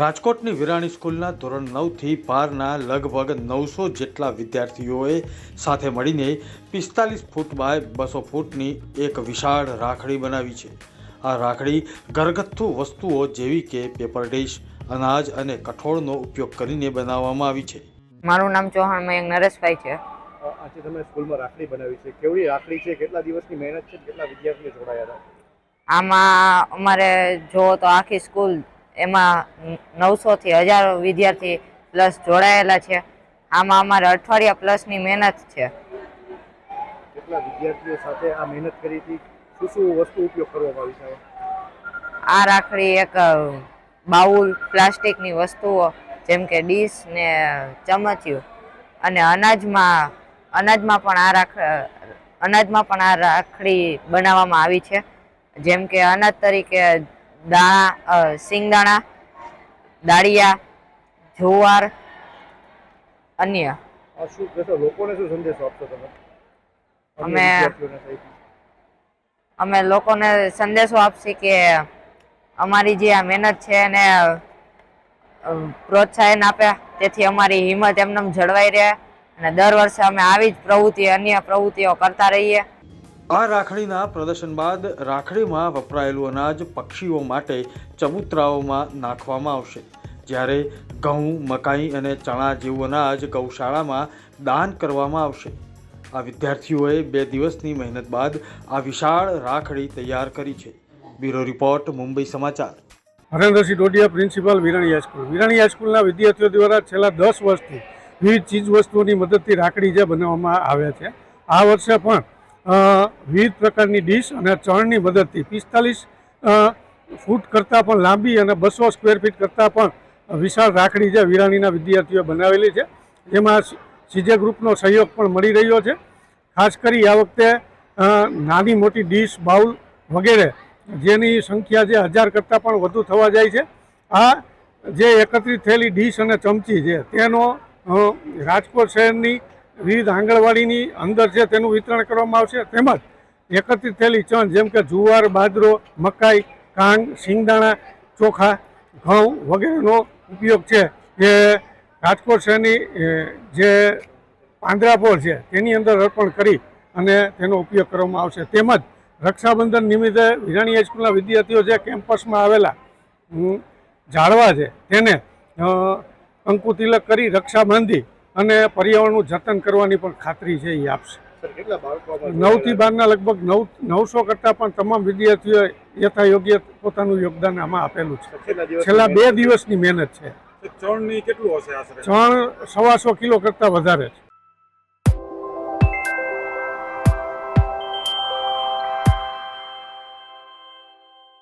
રાજકોટની વિરાણી સ્કૂલના ધોરણ નવથી બારના લગભગ નવસો જેટલા વિદ્યાર્થીઓએ સાથે મળીને પિસ્તાલીસ ફૂટ બાય બસો ફૂટની એક વિશાળ રાખડી બનાવી છે. આ રાખડી ઘરગથ્થુ વસ્તુઓ જેવી કે પેપર ડીશ અનાજ અને કઠોળનો ઉપયોગ કરીને બનાવવામાં આવી છે. મારું નામ ચૌહાણ મયંક નરેશભાઈ છે. આજે તમે સ્કૂલમાં રાખડી બનાવી છે. કેવડી રાખડી છે? કેટલા દિવસની મહેનત છે? કેટલા વિદ્યાર્થીઓ જોડાયા હતા? આમાં અમારે જો તો આખી સ્કૂલ એમાં નવસોથી હજારો વિદ્યાર્થી પ્લસ જોડાયેલા છે. આમાં અમારે અઠવાડિયા પ્લસની મહેનત છે. કેટલા વિદ્યાર્થીઓ સાથે આ મહેનત કરી હતી? શું શું વસ્તુ ઉપયોગ કરવામાં આવી છે આ રાખડી એક બાઉલ પ્લાસ્ટિકની વસ્તુઓ જેમ કે ડીશ ને ચમચિયું અને અનાજમાં અનાજમાં પણ આ રાખ અનાજમાં પણ આ રાખડી બનાવવામાં આવી છે. જેમ કે અનાજ તરીકે દાણા સિંગદાણા દાળિયા જુવાર અન્ય. શું કહેશો લોકોને શું સંદેશો આપશો તમે? અમે- અમે લોકોને સંદેશો આપશી કે અમારી જે આ મહેનત છે એને પ્રોત્સાહન આપે. તેથી અમારી હિંમત એમને જળવાઈ રહે. અને દર વર્ષે અમે આવી જ પ્રવૃત્તિ અન્ય પ્રવૃત્તિઓ કરતા રહીએ. આ રાખડીના પ્રદર્શન બાદ રાખડીમાં વપરાયેલું અનાજ પક્ષીઓ માટે ચબૂતરાઓમાં નાખવામાં આવશે. જ્યારે ઘઉં, મકાઈ અને ચણા જેવું અનાજ ગૌશાળામાં દાન કરવામાં આવશે. આ વિદ્યાર્થીઓએ બે દિવસની મહેનત બાદ આ વિશાળ રાખડી તૈયાર કરી છે. બ્યુરો રિપોર્ટ, મુંબઈ સમાચાર. Harendrasinh Dodiya principal Virani high school Virani હાઈસ્કૂલના વિદ્યાર્થીઓ દ્વારા છેલ્લા દસ વર્ષથી વિવિધ ચીજ વસ્તુઓની મદદથી રાખડી જે બનાવવામાં આવ્યા છે, આ વર્ષે પણ વિવિધ પ્રકારની ડીશ અને ચણની મદદથી પિસ્તાલીસ ફૂટ કરતાં પણ લાંબી અને બસો સ્ક્વેર ફીટ કરતાં પણ વિશાળ રાખડી જે વિરાણીના વિદ્યાર્થીઓ બનાવેલી છે. જેમાં સીજે ગ્રુપનો સહયોગ પણ મળી રહ્યો છે. ખાસ કરી આ વખતે નાની મોટી ડીશ બાઉલ વગેરે જેની સંખ્યા જે હજાર કરતાં પણ વધુ થવા જાય છે. આ જે એકત્રિત થયેલી ડીશ અને ચમચી છે, તેનો રાજકોટ શહેરની વિવિધ આંગણવાડીની અંદર છે તેનું વિતરણ કરવામાં આવશે તેમજ એકત્રિત થયેલી ચણ જેમ કે જુવાર બાજરો મકાઈ કાંગ સિંગદાણા ચોખા ઘઉં વગેરેનો ઉપયોગ છે. જે રાજકોટ શહેરની જે પાંદરાપોળ છે તેની અંદર અર્પણ કરી અને તેનો ઉપયોગ કરવામાં આવશે. તેમજ રક્ષાબંધન નિમિત્તે વિરાણી હાઈસ્કૂલના વિદ્યાર્થીઓ જે કેમ્પસમાં આવેલા ઝાડવા છે તેને અ, તિલક કરી રક્ષા બાંધી અને પર્યાવરણનું જતન કરવાની પણ ખાતરી છે એ આપશે. નવથી બારના લગભગ નવ નવસો કરતાં પણ તમામ વિદ્યાર્થીઓએ યથાયોગ્ય પોતાનું યોગદાન આમાં આપેલું છે. છેલ્લા બે દિવસની મહેનત છે. ચણની કેટલું હશે ચણ સવાસો કિલો કરતાં વધારે છે.